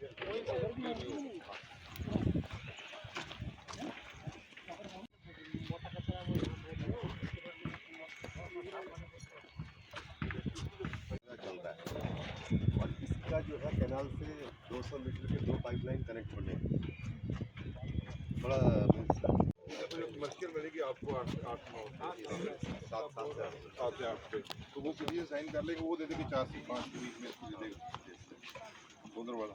है है कैनाल से 200 मीटर के दो पाइपलाइन कनेक्ट होने हैं। बड़ा कमर्शियल मिलेगी आपको तो वो किसी साइन कर लेगा वो दे देंगे चार से पाँच के बीच में दे वाला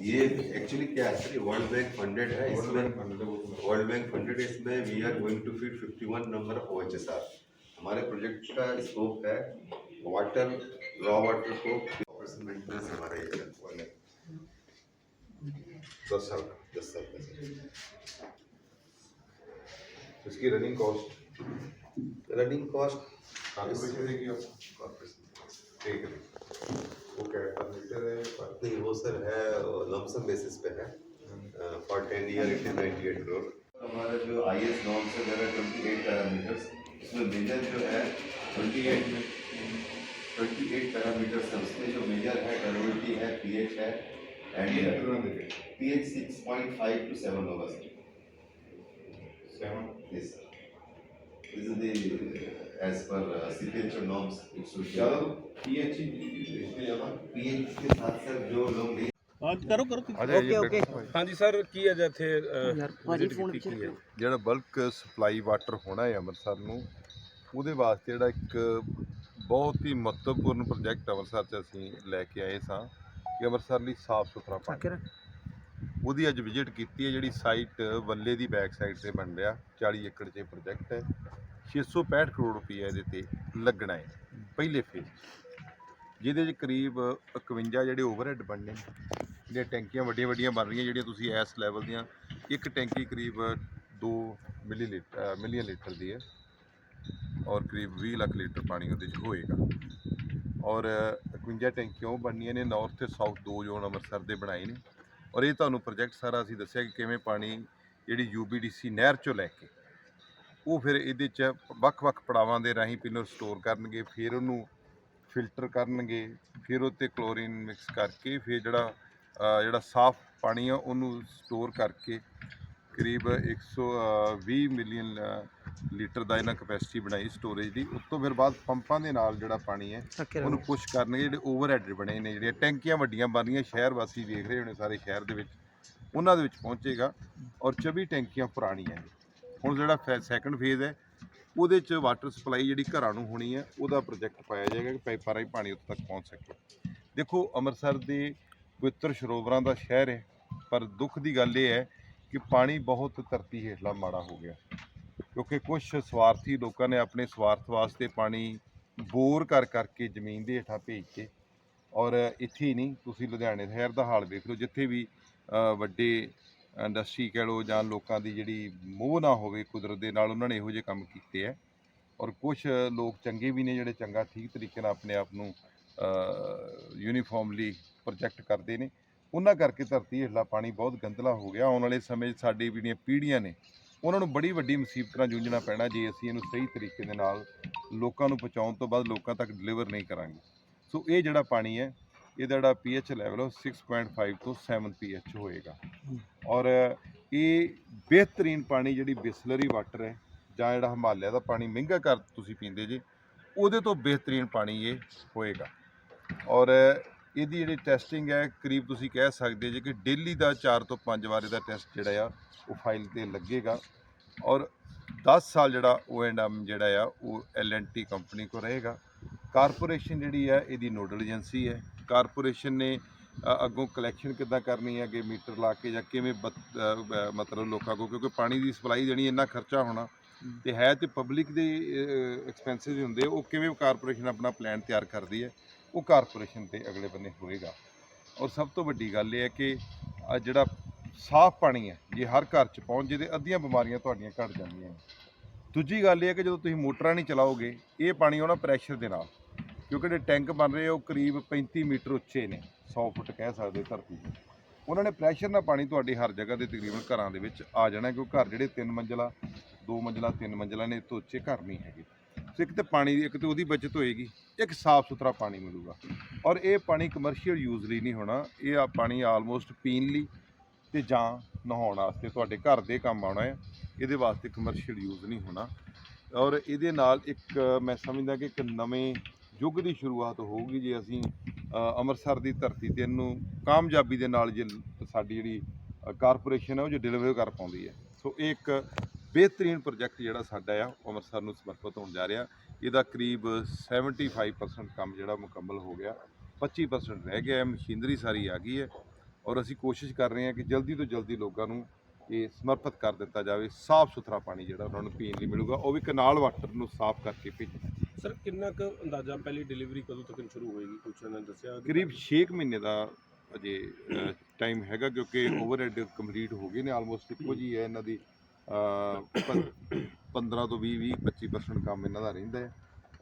ये एक्चुअली क्या है? वर्ल्ड बैंक फंडेड है इसमें वर्ल्ड बैंक फंडेड है इसमें we are going to feed 51 number of OHSR हमारे प्रोजेक्ट का स्कोप है वाटर रॉ वाटर को ऑपरेशन मेंटेनेंस हमारा ये है, वो है। दस साल का दस साल का सर इसकी रनिंग कॉस्ट रनिंग कॉस्ट ठीक है। वो सर है लमसम बेसिस पे है for ten year it is ninety eight crore हमारा जो आई एस नॉर्म्स है there are twenty eight parameters उसमें मेजर जो है ट्वेंटी एट में ट्वेंटी एट पैरामीटर्स है उसमें जो मेजर है टर्बिलिटी है पी एच है and P H six point five to seven होगा sir seven yes sir this is the as per C P H norms it should ज़्यादा तो पीएच ही इसमें ज़्यादा पी एच के साथ सर जो लोग नहीं ਓਕੇ ਓਕੇ ਹਾਂਜੀ ਸਰ ਕੀ ਹੈ ਇੱਥੇ ਯਾਰ ਭਾਜੀ ਫੋਨ ਪਿੱਛੇ ਜਿਹੜਾ ਬਲਕ ਸਪਲਾਈ ਵਾਟਰ ਹੋਣਾ ਹੈ ਅੰਮ੍ਰਿਤਸਰ ਨੂੰ ਉਹਦੇ ਵਾਸਤੇ ਜਿਹੜਾ ਇੱਕ ਬਹੁਤ ਹੀ ਮਹੱਤਵਪੂਰਨ ਪ੍ਰੋਜੈਕਟ ਅੰਮ੍ਰਿਤਸਰ 'ਚ ਅਸੀਂ ਲੈ ਕੇ ਆਏ ਸਾਂ ਕਿ ਅੰਮ੍ਰਿਤਸਰ ਲਈ ਸਾਫ਼ ਸੁਥਰਾ ਪਾਣੀ ਸਾਕਿਰ ਉਹਦੀ ਅੱਜ ਵਿਜ਼ਿਟ ਕੀਤੀ ਹੈ ਜਿਹੜੀ ਸਾਈਟ ਵੱਲੇ ਦੀ ਬੈਕ ਸਾਈਡ ਤੇ ਬਣ ਰਿਹਾ 40 ਏਕੜ 'ਚ ਪ੍ਰੋਜੈਕਟ ਹੈ 665 ਕਰੋੜ ਰੁਪਏ ਇਹਦੇ ਤੇ ਲੱਗਣਾ ਹੈ, ਪਹਿਲੇ ਫੇਜ਼ ਜਿਹਦੇ 'ਚ ਕਰੀਬ 51 ਜਿਹੜੇ ਓਵਰਹੈੱਡ ਬਣਨੇ ਨੇ ਜਿਹੜੀਆਂ ਟੈਂਕੀਆਂ ਵੱਡੀਆਂ ਵੱਡੀਆਂ ਬਣ ਰਹੀਆਂ, ਜਿਹੜੀਆਂ ਤੁਸੀਂ ਇਸ ਲੈਵਲ ਦੀਆਂ, ਇੱਕ ਟੈਂਕੀ ਕਰੀਬ 2 ਮਿਲੀ ਲੀਟਰ ਮਿਲੀਅਨ ਲੀਟਰ ਦੀ ਹੈ, ਔਰ ਕਰੀਬ 20 ਲੱਖ ਲੀਟਰ ਪਾਣੀ ਉਹਦੇ 'ਚ ਹੋਏਗਾ। ਔਰ 51 ਟੈਂਕੀਆਂ ਉਹ ਬਣਨੀਆਂ ਨੇ ਨਾਰਥ ਤੇ ਸਾਊਥ ਦੋ ਜ਼ੋਨ ਅੰਮ੍ਰਿਤਸਰ ਦੇ ਬਣਾਏ ਨੇ। ਔਰ ਇਹ ਤੁਹਾਨੂੰ ਪ੍ਰੋਜੈਕਟ ਸਾਰਾ ਅਸੀਂ ਦੱਸਿਆ ਕਿ ਕਿਵੇਂ ਪਾਣੀ ਜਿਹੜੀ ਯੂਬੀਡੀਸੀ ਨਹਿਰ ਚੋਂ ਲੈ ਕੇ ਉਹ ਫਿਰ ਇਹਦੇ 'ਚ ਵੱਖ-ਵੱਖ ਪੜਾਵਾਂ ਦੇ ਰਾਹੀਂ ਪਹਿਲਾਂ ਸਟੋਰ ਕਰਨਗੇ ਫਿਰ ਉਹਨੂੰ ਫਿਲਟਰ ਕਰਨਗੇ ਫਿਰ ਉੱਤੇ ਕਲੋਰੀਨ ਮਿਕਸ ਕਰਕੇ ਫਿਰ ਜਿਹੜਾ ਜਿਹੜਾ ਸਾਫ਼ ਪਾਣੀ ਆ ਉਹਨੂੰ ਸਟੋਰ ਕਰਕੇ ਕਰੀਬ 120 ਮਿਲੀਅਨ ਲੀਟਰ ਦਾ ਇਹਨਾਂ ਕਪੈਸਿਟੀ ਬਣਾਈ ਸਟੋਰੇਜ ਦੀ। ਉਸ ਤੋਂ ਫਿਰ ਬਾਅਦ ਪੰਪਾਂ ਦੇ ਨਾਲ ਜਿਹੜਾ ਪਾਣੀ ਹੈ ਉਹਨੂੰ ਪੁਸ਼ ਕਰਨਗੇ ਜਿਹੜੇ ਓਵਰਹੈਡ ਬਣੇ ਨੇ ਜਿਹੜੀਆਂ ਟੈਂਕੀਆਂ ਵੱਡੀਆਂ ਬਣ ਰਹੀਆਂ ਸ਼ਹਿਰ ਵਾਸੀ ਵੇਖ ਰਹੇ ਹੋਣੇ ਸਾਰੇ ਸ਼ਹਿਰ ਦੇ ਵਿੱਚ ਉਹਨਾਂ ਦੇ ਵਿੱਚ ਪਹੁੰਚੇਗਾ ਔਰ 24 ਟੈਂਕੀਆਂ ਪੁਰਾਣੀਆਂ ਨੇ। ਹੁਣ ਜਿਹੜਾ ਸੈਕੰਡ ਫੇਜ਼ ਹੈ, ਉਹਦੇ 'ਚ ਵਾਟਰ ਸਪਲਾਈ ਜਿਹੜੀ ਘਰਾਂ ਨੂੰ ਹੋਣੀ ਹੈ, ਉਹਦਾ ਪ੍ਰੋਜੈਕਟ ਪਾਇਆ ਜਾਏਗਾ ਕਿ ਪਾਈਪਾਂ ਰਾਹੀਂ ਪਾਣੀ ਉੱਥੇ ਤੱਕ ਪਹੁੰਚ ਸਕੇ। ਦੇਖੋ, ਅੰਮ੍ਰਿਤਸਰ ਦੇ ਪਵਿੱਤਰ ਸਰੋਵਰਾਂ ਦਾ ਸ਼ਹਿਰ ਹੈ, ਪਰ ਦੁੱਖ ਦੀ ਗੱਲ ਇਹ ਹੈ ਕਿ ਪਾਣੀ ਬਹੁਤ ਧਰਤੀ ਹੇਠਲਾ ਮਾੜਾ ਹੋ ਗਿਆ। ਕਿਉਂਕਿ ਕੁਝ ਸਵਾਰਥੀ ਲੋਕਾਂ ਨੇ ਆਪਣੇ ਸਵਾਰਥ ਵਾਸਤੇ ਪਾਣੀ ਬੋਰ ਕਰ ਕਰਕੇ ਜ਼ਮੀਨ ਦੇ ਹੇਠਾਂ ਭੇਜ ਕੇ, ਔਰ ਇੱਥੇ ਹੀ ਨਹੀਂ, ਤੁਸੀਂ ਲੁਧਿਆਣੇ ਸ਼ਹਿਰ ਦਾ ਹਾਲ ਵੇਖ ਲਓ, ਜਿੱਥੇ ਵੀ ਵੱਡੇ ਇੰਡਸਟਰੀ ਕਹਿ ਲਓ ਜਾਂ ਲੋਕਾਂ ਦੀ ਜਿਹੜੀ ਮੋਹ ਨਾ ਹੋਵੇ, ਕੁਦਰਤ ਦੇ ਨਾਲ ਉਹਨਾਂ ਨੇ ਇਹੋ ਜਿਹੇ ਕੰਮ ਕੀਤੇ ਹੈ। ਔਰ ਕੁਝ ਲੋਕ ਚੰਗੇ ਵੀ ਨੇ ਜਿਹੜੇ ਚੰਗਾ ਠੀਕ ਤਰੀਕੇ ਨਾਲ ਆਪਣੇ ਆਪ ਨੂੰ ਯੂਨੀਫਾਰਮਲੀ ਪ੍ਰੋਜੈਕਟ ਕਰਦੇ ਨੇ। ਉਹਨਾਂ ਕਰਕੇ ਧਰਤੀ ਹੇਠਲਾ ਪਾਣੀ ਬਹੁਤ ਗੰਦਲਾ ਹੋ ਗਿਆ। ਆਉਣ ਵਾਲੇ ਸਮੇਂ 'ਚ ਸਾਡੀ ਜਿਹੜੀਆਂ ਪੀੜ੍ਹੀਆਂ ਨੇ, ਉਹਨਾਂ ਨੂੰ ਬੜੀ ਵੱਡੀ ਮੁਸੀਬਤ ਨਾਲ ਜੂਝਣਾ ਪੈਣਾ ਜੇ ਅਸੀਂ ਇਹਨੂੰ ਸਹੀ ਤਰੀਕੇ ਦੇ ਨਾਲ ਲੋਕਾਂ ਨੂੰ ਪਹੁੰਚਾਉਣ ਤੋਂ ਬਾਅਦ ਲੋਕਾਂ ਤੱਕ ਡਿਲੀਵਰ ਨਹੀਂ ਕਰਾਂਗੇ। ਸੋ ਇਹ ਜਿਹੜਾ ਪਾਣੀ ਹੈ ਇਹਦਾ ਜਿਹੜਾ ਪੀਐਚ ਲੈਵਲ ਉਹ 6.5 ਤੋਂ 7 ਪੀਐਚ ਹੋਏਗਾ। ਔਰ ਇਹ ਬਿਹਤਰੀਨ ਪਾਣੀ ਜਿਹੜੀ ਬਿਸਲਰੀ ਵਾਟਰ ਹੈ ਜਾਂ ਜਿਹੜਾ ਹਿਮਾਲਿਆ ਦਾ ਪਾਣੀ ਮਹਿੰਗਾ ਕਰ ਤੁਸੀਂ ਪੀਂਦੇ ਜੇ ਉਹਦੇ ਤੋਂ ਬਿਹਤਰੀਨ ਪਾਣੀ ਇਹ ਹੋਏਗਾ। ਔਰ ਇਹਦੀ ਜਿਹੜੀ ਟੈਸਟਿੰਗ ਹੈ ਕਰੀਬ ਤੁਸੀਂ ਕਹਿ ਸਕਦੇ ਜੇ ਕਿ ਡੇਲੀ ਦਾ 4 ਤੋਂ 5 ਵਾਰ ਇਹਦਾ ਟੈਸਟ ਜਿਹੜਾ ਆ ਉਹ ਫਾਈਲ ਤੇ ਲੱਗੇਗਾ। ਔਰ 10 ਸਾਲ ਜਿਹੜਾ ਉਹ ਐਂਡ ਐਮ ਜਿਹੜਾ ਆ ਉਹ ਐਲ ਐਂਡ ਟੀ ਕੰਪਨੀ ਕੋ ਰਹੇਗਾ। ਕਾਰਪੋਰੇਸ਼ਨ ਜਿਹੜੀ ਹੈ ਇਹਦੀ ਨੋਡਲ ਏਜੰਸੀ ਹੈ। ਕਾਰਪੋਰੇਸ਼ਨ ਨੇ ਅੱਗੋਂ ਕਲੈਕਸ਼ਨ ਕਿੱਦਾਂ ਕਰਨੀ ਹੈ ਕਿ ਮੀਟਰ ਲਾ ਕੇ ਜਾਂ ਕਿਵੇਂ ਬ- ਮਤਲਬ ਲੋਕਾਂ ਕੋ ਕਿਉਂਕਿ ਪਾਣੀ ਦੀ ਸਪਲਾਈ ਦੇਣੀ ਇੰਨਾ ਖਰਚਾ ਹੋਣਾ ਤੇ ਹੈ ਤੇ ਪਬਲਿਕ ਦੇ ਐਕਸਪੈਂਸਿਸ ਹੁੰਦੇ ਉਹ ਕਿਵੇਂ ਕਾਰਪੋਰੇਸ਼ਨ ਆਪਣਾ ਪਲਾਨ ਤਿਆਰ ਕਰਦੀ ਹੈ, ਉਹ ਕਾਰਪੋਰੇਸ਼ਨ ਤੇ ਅਗਲੇ ਬੰਨੇ ਹੋਏਗਾ। ਔਰ ਸਭ ਤੋਂ ਵੱਡੀ ਗੱਲ ਇਹ ਹੈ ਕਿ ਆ ਜਿਹੜਾ ਸਾਫ਼ ਪਾਣੀ ਹੈ, ਜੇ ਹਰ ਘਰ 'ਚ ਪਹੁੰਚ ਜੇ ਤੇ ਅੱਧੀਆਂ ਬਿਮਾਰੀਆਂ ਤੁਹਾਡੀਆਂ ਘਟ ਜਾਂਦੀਆਂ ਦੂਜੀ ਗੱਲ ਇਹ ਹੈ ਕਿ ਜਦੋਂ ਤੁਸੀਂ ਮੋਟਰਾਂ ਨਹੀਂ ਚਲਾਓਗੇ, ਇਹ ਪਾਣੀ ਆਉਣਾ ਪ੍ਰੈਸ਼ਰ ਦੇ ਨਾਲ ਕਿਉਂਕਿ ਜਿਹੜੇ ਟੈਂਕ ਬਣ ਰਹੇ ਆ, ਉਹ ਕਰੀਬ 35 ਮੀਟਰ ਉੱਚੇ ਨੇ 100 ਫੁੱਟ ਕਹਿ ਸਕਦੇ ਧਰਤੀ ਤੋਂ ਉਹਨਾਂ ਨੇ ਪ੍ਰੈਸ਼ਰ ਨਾਲ ਪਾਣੀ ਤੁਹਾਡੇ ਹਰ ਜਗ੍ਹਾ ਤੇ ਤਕਰੀਬਨ ਘਰਾਂ ਦੇ ਵਿੱਚ ਆ ਜਾਣਾ, ਕਿਉਂਕਿ ਘਰ ਜਿਹੜੇ ਤਿੰਨ ਮੰਜ਼ਲਾ, ਦੋ ਮੰਜ਼ਲਾ, ਤਿੰਨ ਮੰਜ਼ਲਾ ਨੇ ਇਹ ਤੋਂ ਉੱਚੇ ਘਰ ਨਹੀਂ ਹੈਗੇ। ਸੋ ਇੱਕ ਤੇ ਪਾਣੀ ਦੀ, ਇੱਕ ਤੇ ਉਹਦੀ ਬਚਤ ਹੋਏਗੀ, ਇੱਕ ਸਾਫ਼ ਸੁਥਰਾ ਪਾਣੀ ਮਿਲੂਗਾ। ਔਰ ਇਹ ਪਾਣੀ ਕਮਰਸ਼ੀਅਲ ਯੂਜ਼ ਲਈ ਨਹੀਂ ਹੋਣਾ, ਇਹ ਆ ਪਾਣੀ ਆਲਮੋਸਟ ਪੀਣ ਲਈ ਤੇ ਜਾਂ ਨਹਾਉਣ ਵਾਸਤੇ ਤੁਹਾਡੇ ਘਰ ਦੇ ਕੰਮ ਆਉਣਾ ਹੈ, ਇਹਦੇ ਵਾਸਤੇ ਕਮਰਸ਼ੀਅਲ ਯੂਜ਼ ਨਹੀਂ ਹੋਣਾ। ਔਰ ਇਹਦੇ ਨਾਲ ਇੱਕ ਮੈਂ ਸਮਝਦਾ ਕਿ ਇੱਕ ਨਵੇਂ ਯੁੱਗ ਦੀ ਸ਼ੁਰੂਆਤ ਹੋਊਗੀ ਜੇ ਅਸੀਂ ਅੰਮ੍ਰਿਤਸਰ ਦੀ ਧਰਤੀ ਤੇ ਇਹਨੂੰ ਕਾਮਯਾਬੀ ਦੇ ਨਾਲ ਜੇ ਸਾਡੀ ਜਿਹੜੀ ਕਾਰਪੋਰੇਸ਼ਨ ਹੈ ਉਹ ਜੇ ਡਿਲੀਵਰ ਕਰ ਪਾਉਂਦੀ ਹੈ। ਸੋ ਇਹ ਇੱਕ ਬਿਹਤਰੀਨ ਪ੍ਰੋਜੈਕਟ ਜਿਹੜਾ ਸਾਡਾ ਆ, ਉਹ ਅੰਮ੍ਰਿਤਸਰ ਨੂੰ ਸਮਰਪਿਤ ਹੋਣ ਜਾ ਰਿਹਾ। ਇਹਦਾ ਕਰੀਬ 75% ਕੰਮ ਜਿਹੜਾ ਮੁਕੰਮਲ ਹੋ ਗਿਆ। 25% ਰਹਿ ਗਿਆ ਹੈ ਮਸ਼ੀਨਰੀ ਸਾਰੀ ਆ ਗਈ ਹੈ। ਔਰ ਅਸੀਂ ਕੋਸ਼ਿਸ਼ ਕਰ ਰਹੇ ਹਾਂ ਕਿ ਜਲਦੀ ਤੋਂ ਜਲਦੀ ਲੋਕਾਂ ਨੂੰ ਇਹ ਸਮਰਪਿਤ ਕਰ ਦਿੱਤਾ ਜਾਵੇ। ਸਾਫ਼ ਸੁਥਰਾ ਪਾਣੀ ਜਿਹੜਾ ਉਹਨਾਂ ਨੂੰ ਪੀਣ ਲਈ ਮਿਲੂਗਾ, ਉਹ ਵੀ ਕਨਾਲ ਵਾਟਰ ਨੂੰ ਸਾਫ਼ ਕਰਕੇ ਭੇਜਣਾ ਸਰ ਕਿੰਨਾ ਕੁ ਅੰਦਾਜ਼ਾ ਪਹਿਲੀ ਡਿਲੀਵਰੀ ਕਦੋਂ ਤੱਕ ਸ਼ੁਰੂ ਹੋਏਗੀ? ਕੁਛ ਇਹਨਾਂ ਨੇ ਦੱਸਿਆ ਕਰੀਬ 6 ਮਹੀਨੇ ਦਾ ਅਜੇ ਟਾਈਮ ਹੈਗਾ ਕਿਉਂਕਿ ਓਵਰਹੈਡ ਕੰਪਲੀਟ ਹੋ ਗਏ ਨੇ ਆਲਮੋਸਟ ਇੱਕੋ ਜੀ ਹੈ ਇਹਨਾਂ ਦੀ ਅਹ, ਪ- 15 ਤੋਂ 20 20 25% ਕੰਮ ਇਹਨਾਂ ਦਾ ਰਹਿੰਦਾ ਹੈ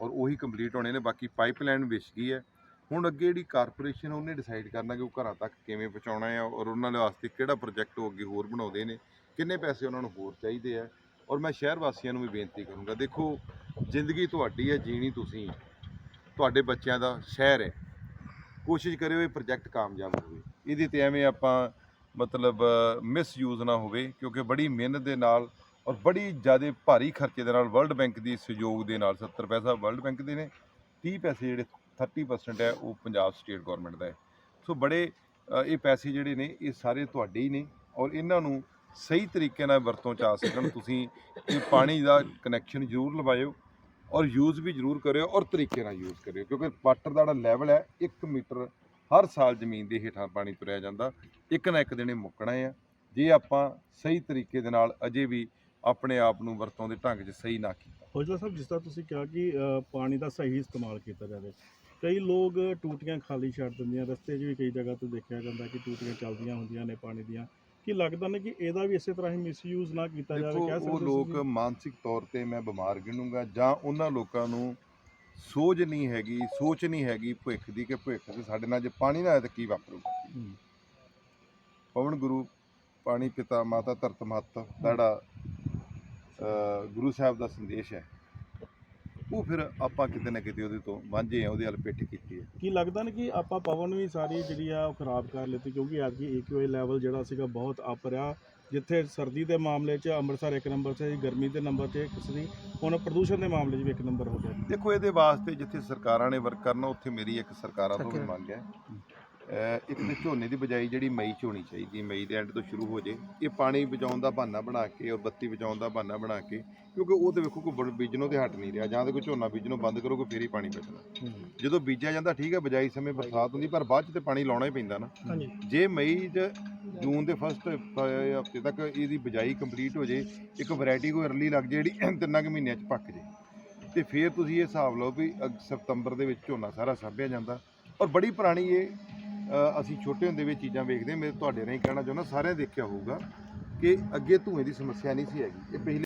ਔਰ ਉਹੀ ਕੰਪਲੀਟ ਹੋਣੇ ਨੇ ਬਾਕੀ ਪਾਈਪਲਾਈਨ ਵਿਛ ਗਈ ਹੈ। ਹੁਣ ਅੱਗੇ ਜਿਹੜੀ ਕਾਰਪੋਰੇਸ਼ਨ ਉਹਨੇ ਡਿਸਾਈਡ ਕਰਨਾ ਕਿ ਉਹ ਘਰਾਂ ਤੱਕ ਕਿਵੇਂ ਪਹੁੰਚਾਉਣਾ ਹੈ ਔਰ ਉਹਨਾਂ ਦੇ ਵਾਸਤੇ ਕਿਹੜਾ ਪ੍ਰੋਜੈਕਟ ਉਹ ਅੱਗੇ ਹੋਰ ਬਣਾਉਂਦੇ ਨੇ ਕਿੰਨੇ ਪੈਸੇ ਉਹਨਾਂ ਨੂੰ ਹੋਰ ਚਾਹੀਦੇ ਆ। ਔਰ ਮੈਂ ਸ਼ਹਿਰ ਵਾਸੀਆਂ ਨੂੰ ਵੀ ਬੇਨਤੀ ਕਰੂੰਗਾ, ਦੇਖੋ ਜ਼ਿੰਦਗੀ ਤੁਹਾਡੀ ਹੈ, ਜੀਣੀ ਤੁਸੀਂ ਤੁਹਾਡੇ ਬੱਚਿਆਂ ਦਾ ਸ਼ਹਿਰ ਹੈ। ਕੋਸ਼ਿਸ਼ ਕਰਿਓ ਇਹ ਪ੍ਰੋਜੈਕਟ ਕਾਮਯਾਬ ਹੋਵੇ। ਇਹਦੇ ਤੇ ਐਵੇਂ ਆਪਾਂ ਮਤਲਬ ਮਿਸਯੂਜ਼ ਨਾ ਹੋਵੇ, ਕਿਉਂਕਿ ਬੜੀ ਮਿਹਨਤ ਦੇ ਨਾਲ ਔਰ ਬੜੀ ਜ਼ਿਆਦਾ ਭਾਰੀ ਖਰਚੇ ਦੇ ਨਾਲ ਵਰਲਡ ਬੈਂਕ ਦੀ ਸਹਿਯੋਗ ਦੇ ਨਾਲ 70 ਪੈਸਾ ਵਰਲਡ ਬੈਂਕ ਦੇ ਨੇ 30 ਪੈਸੇ ਜਿਹੜੇ 30% ਹੈ, ਉਹ ਪੰਜਾਬ ਸਟੇਟ ਗਵਰਨਮੈਂਟ ਦਾ ਹੈ। ਸੋ ਬੜੇ ਇਹ ਪੈਸੇ ਜਿਹੜੇ ਨੇ, ਇਹ ਸਾਰੇ ਤੁਹਾਡੇ ਹੀ ਨੇ ਔਰ ਇਹਨਾਂ ਨੂੰ ਸਹੀ ਤਰੀਕੇ ਨਾਲ ਵਰਤੋਂ ਚ ਆ ਸਕਣ। ਤੁਸੀਂ ਇਹ ਪਾਣੀ ਦਾ ਕਨੈਕਸ਼ਨ ਜ਼ਰੂਰ ਲਵਾਇਓ ਔਰ ਯੂਜ਼ ਵੀ ਜ਼ਰੂਰ ਕਰਿਓ ਔਰ ਤਰੀਕੇ ਨਾਲ ਯੂਜ਼ ਕਰਿਓ, ਕਿਉਂਕਿ ਵਾਟਰ ਦਾ ਜਿਹੜਾ ਲੈਵਲ ਹੈ 1 ਮੀਟਰ ਹਰ ਸਾਲ ਜ਼ਮੀਨ ਦੇ ਹੇਠਾਂ ਪਾਣੀ ਤੁਰਿਆ ਜਾਂਦਾ। ਇੱਕ ਨਾ ਇੱਕ ਦਿਨ ਇਹ ਮੁੱਕਣਾ ਆ। ਜੇ ਆਪਾਂ ਸਹੀ ਤਰੀਕੇ ਦੇ ਨਾਲ ਅਜੇ ਵੀ ਆਪਣੇ ਆਪ ਨੂੰ ਵਰਤੋਂ ਦੇ ਢੰਗ 'ਚ ਸਹੀ ਨਾ ਕੀਤਾ। ਔਜਲਾ ਸਾਹਿਬ, ਜਿਸ ਤਰ੍ਹਾਂ ਤੁਸੀਂ ਕਿਹਾ ਕਿ ਪਾਣੀ ਦਾ ਸਹੀ ਇਸਤੇਮਾਲ ਕੀਤਾ ਜਾਵੇ, ਕਈ ਲੋਕ ਟੂਟੀਆਂ ਖਾਲੀ ਛੱਡ ਦਿੰਦੀਆਂ। ਰਸਤੇ 'ਚ ਵੀ ਕਈ ਜਗ੍ਹਾ ਤੇ ਦੇਖਿਆ ਜਾਂਦਾ ਕਿ ਟੂਟੀਆਂ ਚੱਲਦੀਆਂ ਹੁੰਦੀਆਂ ਨੇ ਪਾਣੀ ਦੀਆਂ। ਕੀ ਲੱਗਦਾ ਨੇ ਕਿ ਇਹਦਾ ਵੀ ਇਸੇ ਤਰ੍ਹਾਂ ਹੀ ਮਿਸਯੂਜ਼ ਨਾ ਕੀਤਾ ਜਾਵੇ ਦੇਖੋ ਕਹਿ ਸਕਦੇ ਉਹ ਲੋਕ ਤੁਸੀਂ? ਮਾਨਸਿਕ ਤੌਰ ਤੇ ਮੈਂ ਬਿਮਾਰ ਗਿਣੂੰਗਾ ਜਾਂ ਉਹਨਾਂ ਲੋਕਾਂ ਨੂੰ ਸੋਝ ਨਹੀਂ ਹੈਗੀ ਸੋਚ ਨਹੀਂ ਹੈਗੀ ਭਵਿੱਖ ਦੀ ਕਿ ਭਵਿੱਖ 'ਚ ਸਾਡੇ ਨਾਲ ਜੇ ਪਾਣੀ ਨਾ ਆਏ ਤਾਂ ਕੀ ਵਾਪਰੂਗਾ ਹੂੰ। ਪਵਨ ਗੁਰੂ ਪਾਣੀ ਪਿਤਾ ਮਾਤਾ ਧਰਤ ਮਹੱਤ ਦਾ ਜਿਹੜਾ ਅ, ਗੁਰੂ ਸਾਹਿਬ ਦਾ ਸੰਦੇਸ਼ ਹੈ ਉਹ ਫਿਰ ਆਪਾਂ ਕਿਤੇ ਨਾ ਕਿਤੇ ਉਹਦੇ ਤੋਂ ਵਾਂਝੇ ਆ ਉਹਦੇ ਵੱਲ ਪਿੱਠ ਕੀਤੀ ਹੈ ਕੀ ਲੱਗਦਾ ਨੇ ਕਿ ਆਪਾਂ ਪਵਨ ਵੀ ਸਾਰੀ ਜਿਹੜੀ ਆ ਉਹ ਖਰਾਬ ਕਰ ਲਿੱਤੀ ਕਿਉਂਕਿ ਅੱਜ ਏਕਯੂਆਈ ਲੈਵਲ ਜਿਹੜਾ ਸੀਗਾ ਬਹੁਤ ਅਪ ਰਿਹਾ। ਜਿੱਥੇ ਸਰਦੀ ਦੇ ਮਾਮਲੇ 'ਚ ਅੰਮ੍ਰਿਤਸਰ ਇੱਕ ਨੰਬਰ 'ਤੇ ਸੀ ਗਰਮੀ ਦੇ ਨੰਬਰ 'ਤੇ ਇੱਕ ਸੀ। ਹੁਣ ਪ੍ਰਦੂਸ਼ਣ ਦੇ ਮਾਮਲੇ 'ਚ ਵੀ ਇੱਕ ਨੰਬਰ ਹੋ ਗਿਆ। ਦੇਖੋ ਇਹਦੇ ਵਾਸਤੇ ਜਿੱਥੇ ਸਰਕਾਰਾਂ ਨੇ ਵਰਕ ਕਰਨਾ ਉੱਥੇ ਮੇਰੀ ਇੱਕ ਸਰਕਾਰਾਂ ਤੋਂ ਵੀ ਮੰਗ ਹੈ। ਇੱਕ ਤੇ ਝੋਨੇ ਦੀ ਬਜਾਈ ਜਿਹੜੀ ਮਈ 'ਚ ਹੋਣੀ ਚਾਹੀਦੀ ਮਈ ਦੇ ਐਂਡ ਤੋਂ ਸ਼ੁਰੂ ਹੋ ਜੇ। ਇਹ ਪਾਣੀ ਬਚਾਉਣ ਦਾ ਬਹਾਨਾ ਬਣਾ ਕੇ ਔਰ ਬੱਤੀ ਬਚਾਉਣ ਦਾ ਬਹਾਨਾ ਬਣਾ ਕੇ ਕਿਉਂਕਿ ਉਹ ਤੇ ਵੇਖੋ ਕੋਈ ਬੀਜਣੋਂ ਤੇ ਹਟ ਨਹੀਂ ਰਿਹਾ। ਜਾਂ ਤੇ ਕੋਈ ਝੋਨਾ ਬੀਜਣੋਂ ਬੰਦ ਕਰੋਗੇ ਫੇਰ ਹੀ ਪਾਣੀ ਬਚਣਾ। ਜਦੋਂ ਬੀਜਿਆ ਜਾਂਦਾ ਠੀਕ ਹੈ ਬਜਾਈ ਸਮੇਂ ਬਰਸਾਤ ਹੁੰਦੀ ਪਰ ਬਾਅਦ 'ਚ ਤੇ ਪਾਣੀ ਲਾਉਣਾ ਹੀ ਪੈਂਦਾ ਨਾ। ਜੇ ਮਈ 'ਚ ਜੂਨ ਦੇ ਫਸਟ ਹਫ਼ਤੇ ਤੱਕ ਇਹਦੀ ਬਜਾਈ ਕੰਪਲੀਟ ਹੋ ਜੇ ਇੱਕ ਵੈਰਾਈਟੀ ਕੋਈ ਅਰਲੀ ਲੱਗ ਜੇ ਜਿਹੜੀ ਤਿੰਨਾਂ ਕੁ ਮਹੀਨਿਆਂ 'ਚ ਪੱਕ ਜੇ ਤੇ ਫਿਰ ਤੁਸੀਂ ਇਹ ਹਿਸਾਬ ਲਓ ਵੀ ਸਤੰਬਰ ਦੇ ਵਿੱਚ ਝੋਨਾ ਸਾਰਾ ਸਾਂਭਿਆ ਜਾਂਦਾ। ਔਰ ਬੜੀ ਪੁਰਾਣੀ ਇਹ ਅਸੀਂ ਛੋਟੇ ਹੁੰਦੇ ਵੀ ਚੀਜ਼ਾਂ ਵੇਖਦੇ ਹਾਂ। ਮੈਂ ਤੁਹਾਡੇ ਰਾਹੀਂ ਕਹਿਣਾ ਚਾਹੁੰਦਾ, ਸਾਰਿਆਂ ਦੇਖਿਆ ਹੋਊਗਾ ਕਿ ਅੱਗੇ ਧੂਏ ਦੀ ਸਮੱਸਿਆ ਨਹੀਂ ਸੀ ਹੈਗੀ ਇਹ ਪਿਛਲੇ